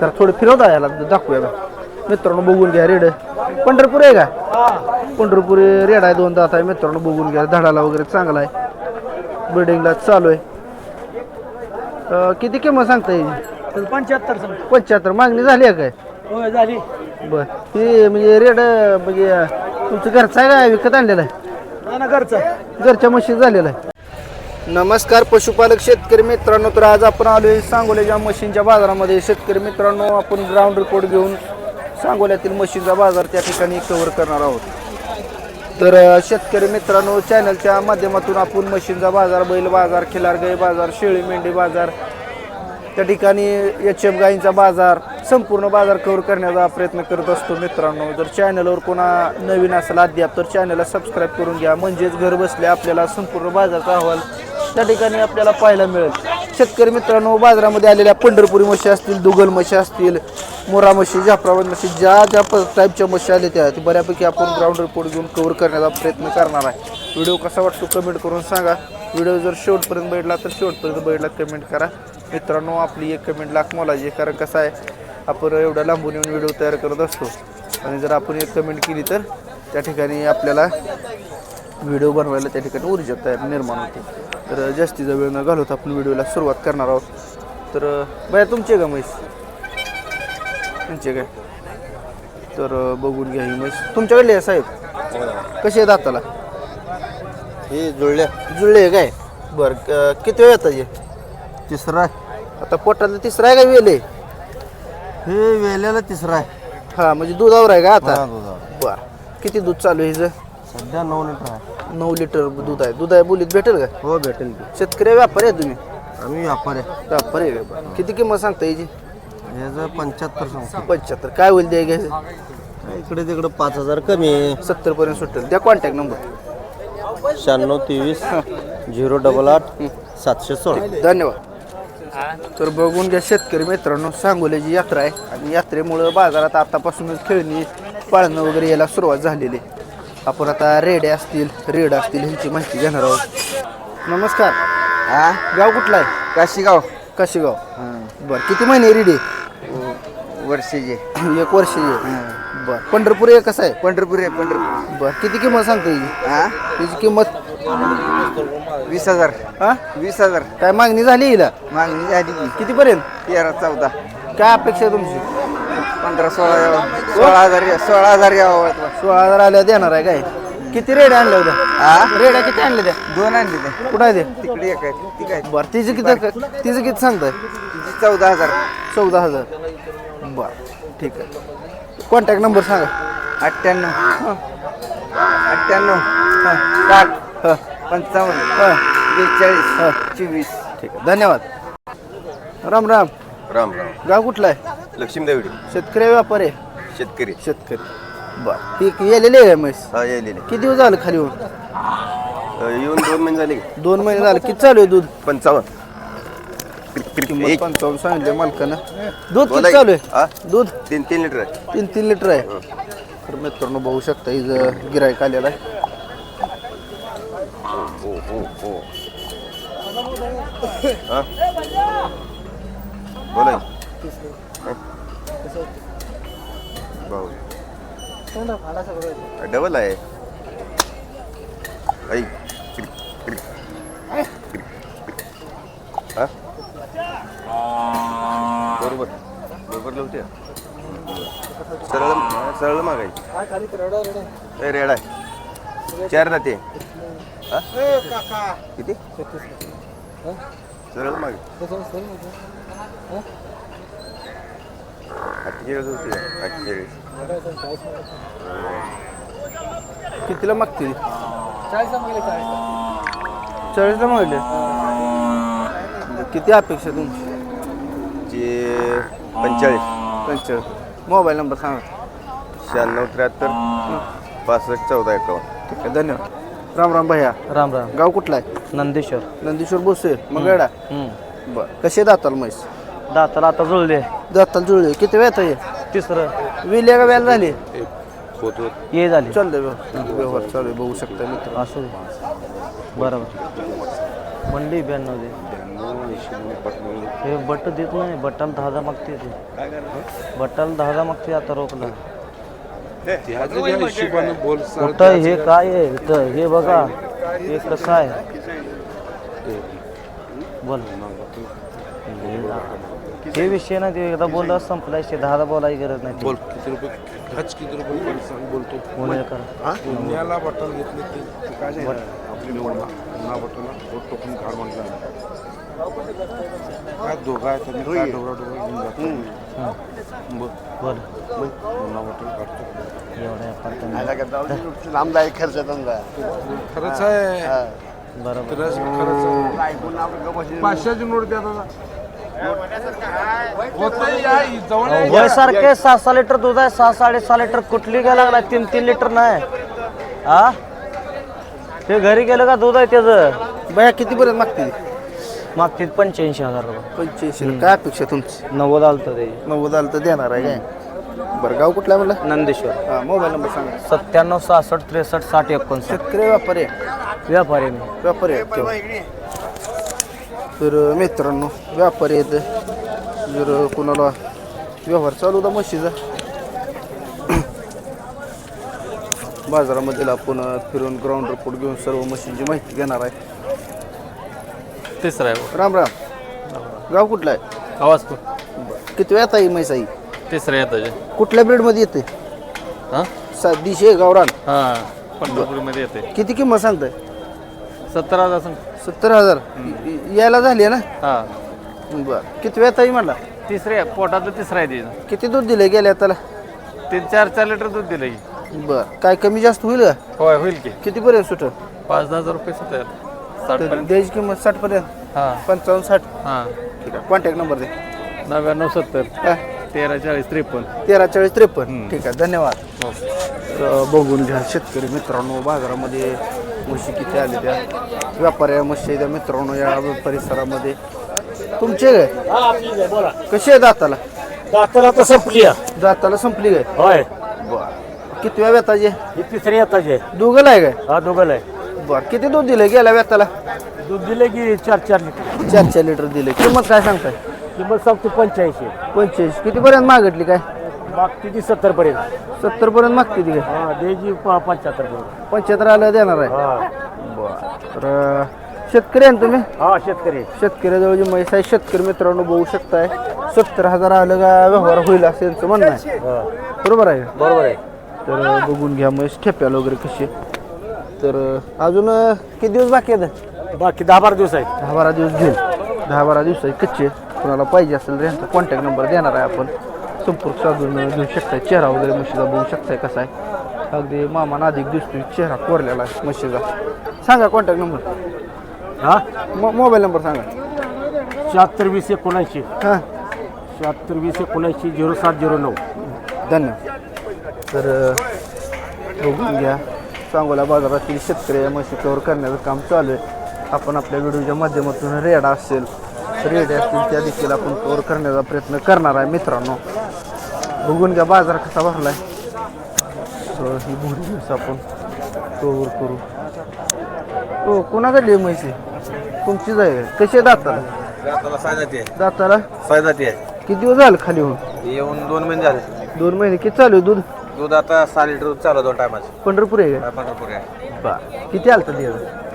तर थोडं फिरवता याला दाखवूया बा. मित्रांनो बघून घ्या रेड. पंढरपूर आहे का? पंढरपूर रेड आहे दोन दात आहे. मित्रांनो बघून घ्या. धडाला वगैरे चांगला आहे. बिल्डिंगला चालू आहे. किती किंमत सांगता येईल? पंच्याहत्तर पंच्याहत्तर. मागणी झाली आहे काय? झाली. बर. हे म्हणजे रेड म्हणजे तुमचं घरचं आहे का? विकत आणलेलं आहे? घरचं घरच्या म्हशी झालेलं आहे. नमस्कार पशुपालक शेतकरी मित्रांनो तर आज आपण आलो आहे सांगोल्याच्या मशीनच्या बाजारामध्ये. शेतकरी मित्रांनो आपण ग्राउंड रिपोर्ट घेऊन सांगोल्यातील मशीनचा बाजार त्या ठिकाणी कव्हर करणार आहोत. तर शेतकरी मित्रांनो चॅनलच्या माध्यमातून आपण मशीनचा बाजार बैल बाजार खिलार गाई बाजार शेळी मेंढी बाजार त्या ठिकाणी एच एफ गाईंचा बाजार संपूर्ण बाजार कव्हर करण्याचा प्रयत्न करत असतो मित्रांनो. जर चॅनलवर कोणा नवीन असेल अद्याप तर चॅनलला सबस्क्राईब करून घ्या. म्हणजेच घर बसल्या आपल्याला संपूर्ण बाजारचा अहवाल त्या ठिकाणी आपल्याला पाहायला मिळेल. शेतकरी मित्रांनो बाजारामध्ये आलेल्या पंढरपुरी म्हशी असतील दुगल म्हशी असतील मोरा म्हशी जाफराबाद म्हशी ज्या ज्या टाईपच्या म्हशी आल्या त्या बऱ्यापैकी आपण ग्राउंड रिपोर्ट घेऊन कव्हर करण्याचा प्रयत्न करणार आहे. व्हिडिओ कसा वाटतो कमेंट करून सांगा. व्हिडिओ जर शेवटपर्यंत बैठला तर शेवटपर्यंत बैठला कमेंट करा. मित्रांनो आपली एक कमेंट लाख मोलाची कारण कसं आहे आपण एवढ्या लांबून येऊन व्हिडिओ तयार करत असतो. आणि जर आपण एक कमेंट केली तर त्या ठिकाणी आपल्याला व्हिडिओ बनवायला त्या ठिकाणी ऊर्जा तयार निर्माण होते. तर जास्तीचा वेळ न घालवता आपण व्हिडिओला सुरुवात करणार आहोत. तर बाया तुमचे का म्हैस? तुमचे काय? तर बघून घ्या ही म्हैस. तुमच्याकडले आहे साहेब? कसे आहे दाताला? हे जुळल्या. जुळले आहे काय? बरं क- किती वेळ येतात हे? तिसरा आता पोटातलं तिसरा आहे का वेल आहे? हे वेल्याला तिसरा आहे. हा म्हणजे दुधावर आहे का आता? हा, दुधावर. बर. किती दूध चालू आहे हिचं? सध्या नऊ लिटर आहे. नऊ लिटर दूध आहे. दूध आहे बोलीत भेटेल का? हो भेटेल की. शेतकरी व्यापारी आहे तुम्ही? आम्ही व्यापारी आहे. व्यापारी आहे का? किती किंमत सांगता याची? ह्याचं पंच्याहत्तर सांगतो. पंच्याहत्तर. काय होईल द्या घ्यायचं? इकडे तिकडे पाच हजार कमी आहे. सत्तर पर्यंत सुटेल. द्या कॉन्टॅक्ट नंबर शहाण्णव तेवीस झिरो डबल आठ सातशे सोळा. धन्यवाद. तर बघून घ्या शेतकरी मित्रांनो सांगोल्याची यात्रा आहे. आणि यात्रेमुळं बाजारात आतापासूनच खेळणी पाळणं वगैरे यायला सुरुवात झालेली आहे. आपण आता रेडे असतील रेड असतील ह्यांची माहिती घेणार आहोत. नमस्कार. हा? गाव कुठला आहे? काशीगाव. काशीगाव. बरं किती महिने रेडी? वर्षीचे. एक वर्ष बरं पंढरपूर एक कसं आहे? पंढरपूर आहे पंढरपूर. बरं किती किंमत सांगता येईल हा? त्याची किंमत? वीस हजार. हा? वीस हजार. काय मागणी झाली हिला? मागणी झाली की. कितीपर्यंत? तेरा चौदा. काय अपेक्षा आहे तुमची? पंधरा सोळा सोळा हजार सोळा हजार यावं सोळा हजार आल्या देणार आहे काय? किती रेड्या आणल्या होत्या हा रेड्या किती आणल्या त्या दोन आणले ते. कुठं आहे ते? तिकडे एक आहे ती काय बरं तिचं किती तिचं किती सांगताय? चौदा हजार. चौदा हजार. बरं ठीक आहे. कॉन्टॅक्ट नंबर सांगा. अठ्ठ्याण्णव. अठ्ठ्याण्णव. साठ. पंचावन्न. हां. बेचाळीस. चोवीस. ठीक आहे. धन्यवाद. राम राम. राम राम. गाव कुठला आहे? लक्ष्मी देवडी शेतकरी व्यापारी आहे? शेतकरी. शेतकरी. बरं. ठीक गेलेले आहे म्हैस? हा येलेले. किती दिवस झालं खाली होऊन अ, येऊन दोन महिने झाले की? दोन महिने झाले. किती चालू आहे दूध? पंचावन्न. किंमत एक पंचावन्न सांगितलं मालकानं. दूध बोला किती की. चालू हा? आहे दूध? तीन तीन लिटर आहे. तीन तीन लिटर आहे. तर मित्रांनो बघू शकता इथं गिरायक आलेला आहे. हो हो हो. हा? बोला. की. भाऊ डबल आहे? बरोबर. बरोबर लावते. सरळ सरळ मागायची ए, रेड. आहे चार जाते हा? किती? सरळ मागे. कितीला मागतील? चाळीसला मागले किती अपेक्षा तुमची? जे पंचेचाळीस. पंचाळीस मोबाईल नंबर सांगा. शहाण्णव त्र्याहत्तर पासष्ट चौदा एकावन्न. ठीक आहे धन्यवाद. राम राम भैया. राम राम. गाव कुठला आहे? नंदेश्वर. नंदीश्वर बोसे मंगळडा बरं. कसे दाताल म्हैस? दाताला आता जुळले. दाताल जुळले. किती वेळ आहे तिसरं. विल्या का व्याला झाली? ये झाली. चालतंय व्यवहार व्यवहार चालू आहे, बघू शकता मित्र. असू दे बरोबर मंडी ब्याण्णव दे. हे बट देत नाही. बट्टाला दहा दहा मागते ते. बट्टाला दहा दहा मागते आता रोकला कुठं हे काय आहे? इथं हे बघा. हे कसं आहे? बोल. हे. विषय ना ते एकदा बोललं संपला विषय दहा दहा बोलायची गरज नाही बोल किती रुपये खर्च किती रुपये पण सांग बोलतो. पुणे कर. पुण्याला बटन घेतले ते ते काय झालं? आपली निवडला पुन्हा बटनला बोट टोकून घाड म्हटलं काय दोघं काय डोबरा डोबरा घेऊन जातो. बोल. पुन्हा काढतो. खर्च धंदा खरंच आहे. बरोबर. खरंच खरंच आहे. पाचशेची नोट द्या दादा. वय सारखे सहा सहा लिटर दूध आहे सहा साडे सहा लिटर कुठली घ्यायला लागला तीन तीन लिटर नाही. हा ते घरी गेलं का दूध आहे त्याचं? बया कितीपर्यंत मागते? मागतील पंच्याऐंशी हजार रुपये. पंच्याऐंशी. काय अपेक्षा तुमची? नव्वद आलं तर ते. नव्वद आलं तर देणार आहे काय? बरं गाव कुठलं आहे म्हणलं नंदेश्वर. हां मोबाईल नंबर सांगा. सत्त्याण्णव सहासष्ट त्रेसष्ट साठ एकोणसाठ. शेतकरी व्यापारी आहे. व्यापारी मी. व्यापारी तेव्हा. तर मित्रांनो व्यापारी आहेत. जर कोणाला व्यवहार चालू होता म्हशीचा बाजारामध्ये आपण फिरून ग्राउंड रिपोर्ट घेऊन सर्व मशीनची माहिती घेणार आहे. तिसरा आहे राम राम. गाव कुठलं आहे? आवाज बरं. किती वेळात आहे म्हैस आई? तिसरा येतं कुठल्या ब्रीडमध्ये येते? हां? सा दिशे गावरान. हां पंढरपूरमध्ये येते. किती किंमत सांगताय? सत्तर हजार सांग. सत्तर हजार. यायला झाली आहे ना? हां. बरं. किती वेळात आहे म्हणला तिसरे पोटातलं तिसरा आहे तिचं किती दूध दिले गेल्या त्याला? तीन चार चार लिटर दूध दिलं की बरं. काय कमी जास्त होईल का? होय होईल की. कितीपर्यंत सुटेल? पाच दहा हजार रुपये सुटेल. पर्यंत. द्यायची किंमत साठ पर्यंत? हां. पंचावन्न साठ? हां. ठीक आहे. कॉन्टॅक्ट नंबर दे. नव्याण्णव सत्तर. हा, तेरा चाळीस त्रेपन्न. तेरा चाळीस त्रेपन्न ठीक आहे धन्यवाद. हो. तर बघून घ्या शेतकरी मित्रांनो बाजारामध्ये म्हशी किती आले त्या. व्यापाऱ्या म्हशी त्या मित्रांनो या परिसरामध्ये. तुमचे काय? कशी आहे दाताला? दाताला तर संपली दाताला संपली काय? होय. किती वेळा व्यताचे ही तिसरी येताचे दुगल आहे काय? हा दोघं आहे. बरं किती दूध दिलं गेल्या व्यताला? दूध दिले की चार चार लिटर. चार चार लिटर दिले किंमत काय सांगताय? किंमत सांगतो पंच्याऐंशी. पंचवीस कितीपर्यंत मागितली काय? मागती ती सत्तर पर्यंत सत्तर पर्यंत मागते ती काय? हा द्यायची पंच्याहत्तर पर्यंत पंच्याहत्तर आलं देणार आहे. हा. तर अं, शेतकरी आहे ना तुम्ही? हा शेतकरी. शेतकऱ्याजवळ जी म्हैस आहे. शेतकरी मित्रांनो बघू शकताय. सत्तर हजार आलं का व्यवहार होईल असं यांचं म्हणणं आहे. बरोबर आहे का? बरोबर आहे. तर अं, बघून घ्या म्हैस ठेप्याला वगैरे कशी तर अं, अजून अं, किती दिवस बाकी आहेत? बाकी दहा बारा दिवस आहेत. दहा बारा दिवस घेईल. दहा बारा दिवस आहे कच्चे कोणाला पाहिजे असेल तर यांचा कॉन्टॅक्ट नंबर देणार आहे आपण. संपर्क साधून घेऊ शकताय. चेहरा वगैरे म्हशीचा बघू शकताय कसा आहे. अगदी मामा अधिक दिसतोय. चेहरा कोरलेला आहे म्हशीचा सांगा कॉन्टॅक्ट नंबर हा? मो मोबाईल नंबर सांगा. शहात्तर वीस एकोणऐंशी. हां. शहात्तर वीस एकोणऐंशी झिरो सात झिरो नऊ. धन्यवाद. तर बघून घ्या. सांगोला बाजारातील शेतकरी या म्हशी कव्हर करण्याचं काम चालू आहे. आपण आपल्या व्हिडिओच्या माध्यमातून रेडा असेल. रेडे असतील त्या देखील आपण कव्हर करण्याचा प्रयत्न करणार आहे मित्रांनो. बघून घ्या बाजार कसा भरला आहे ही भुरी म्हैस आपण कव्हर करू. हो कोणाकडली आहे म्हैसी तुमचीच आहे. का? कशी आहे दाताला? दाताला सायदाती आहे. दाताला? किती दिवस झाले खाली होऊन येऊन दोन महिने झाले. दोन महिने. किती चालू आहे दूध? दूध आता सहा लिटर दूध चालू दोन टायमाचे. पंढरपूर आहे पंढरपूर आहे. बरं. किती आलं तर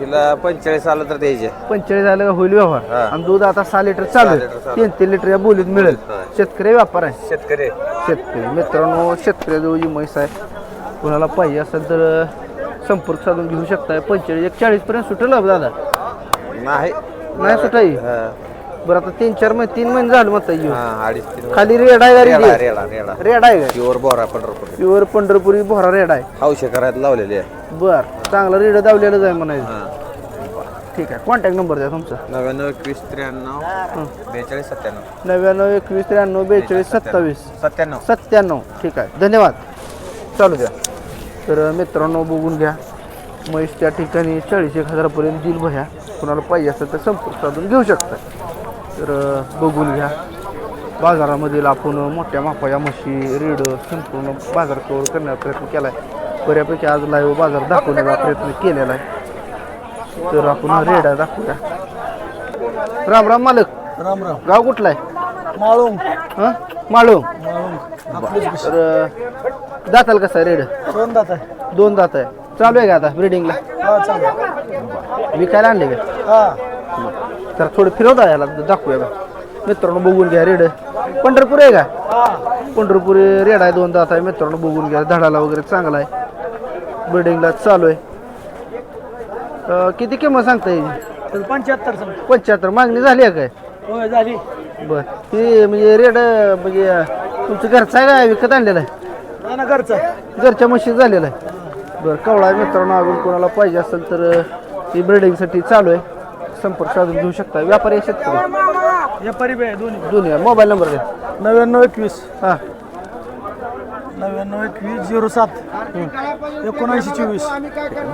तिला पंचेचाळीस आलं तर द्यायचे. पंचेचाळीस झालं का होईल व्यवहार. हा. आणि दूध आता सहा लिटर चालू लिटर चालू. तीन तीन लिटर या बोलीत मिळेल. हा. शेतकरी व्यापार. आहे शेतकरी. शेतकरी. मित्रांनो शेतकऱ्याजवळ जी म्हैस आहे कोणाला पाहिजे असेल तर अं, संपर्क साधून घेऊ शकताय. पंचेचाळीस एक चाळीस पर्यंत सुटेल दादा. नाही. नाही सुटाई हा. बरं आता तीन चार महिने तीन महिने झालं म्हणता येऊ हा, अडीच तीन खाली रेड आहे रेडा रेडा रेडा. रेड आहे का? प्युअर बोरा पंढरपूर. प्युअर पंढरपुरी भोरा रेड आहे. हौशे करायला लावलेली आहे. बर चांगला रेड दावलेलं आहे म्हणायचं. हा. ठीक आहे कॉन्टॅक्ट नंबर द्या तुमचा. नव्याण्णव एकवीस त्र्याण्णव बेचाळीस सत्त्याण्णव. नव्याण्णव एकवीस त्र्याण्णव बेचाळीस सत्तावीस. सत्त्याण्णव. सत्त्याण्णव. ठीक आहे धन्यवाद. चालू द्या. तर मित्रांनो बघून घ्या. म्हैस त्या ठिकाणी चाळीस एक हजारापर्यंत दिल भया. कुणाला पाहिजे असेल तर संपर्क साधून घेऊ शकता. तर बघून घ्या. बाजारामधील आपण मोठ्या मापाच्या म्हशी रेड संपूर्ण बाजार कव्हर करण्याचा प्रयत्न केला आहे बऱ्यापैकी आज लाईव्ह बाजार दाखवण्याचा प्रयत्न केलेला आहे. तर आपण रेडा दाखवूया. राम राम मालक. राम राम. गाव कुठला आहे? माळून हां? माळू तर दाताल कसा आहे रेड? दोन दात आहे. दोन दात आहे. चालू आहे का आता ब्रिडिंगला हा विकायला आणले का? हा. तर थोडं फिरवता याला दाखवूया का मित्रांनो बघून घ्या रेड. पंढरपूर आहे का? पंढरपूर रेड आहे दोन दात आहे. मित्रांनो बघून घ्या. धडाला वगैरे चांगला आहे. बिल्डिंगला चालू आहे. किती किंमत सांगता येईल? पंच्याहत्तर पंच्याहत्तर. मागणी झाली आहे काय? झाली. बर. हे म्हणजे रेड म्हणजे तुमचं घरचं आहे का? विकत आणलेलं आहे? ना घरचं घरच्या मशीन झालेलं आहे. बरं कवळा मित्रांनो. अजून कोणाला पाहिजे असेल तर ही ब्रिडिंगसाठी चालू आहे. संपर्क साधून घेऊ शकता. व्यापारी आहे शेतकरी. व्यापारी बी आहे दोन्ही. दोन्ही आहे. मोबाईल नंबर द्या. नव्याण्णव एकवीस. हां. नव्याण्णव एकवीस झिरो सात. एकोणऐंशी चोवीस.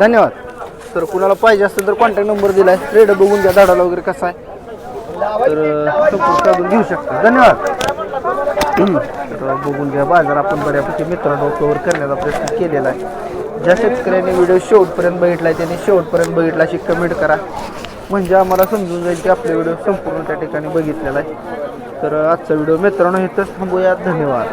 धन्यवाद. तर कुणाला पाहिजे असेल तर कॉन्टॅक्ट नंबर दिलाय. रेड बघून घ्या झाडाला वगैरे कसा आहे. तर अं, संपर्क साधून घेऊ शकता. धन्यवाद. तर बघून घ्या बाजार आपण बऱ्यापैकी मित्रांनो कव्हर करण्याचा प्रयत्न केलेला आहे. ज्या शेतकऱ्यांनी व्हिडिओ शेवटपर्यंत बघितला आहे त्यांनी शेवटपर्यंत बघितला अशी कमेंट करा. म्हणजे आम्हाला समजून जाईल की आपला व्हिडिओ संपूर्ण त्या ठिकाणी बघितलेला आहे. तर आजचा व्हिडिओ मित्रांनो इथंच थांबूया धन्यवाद.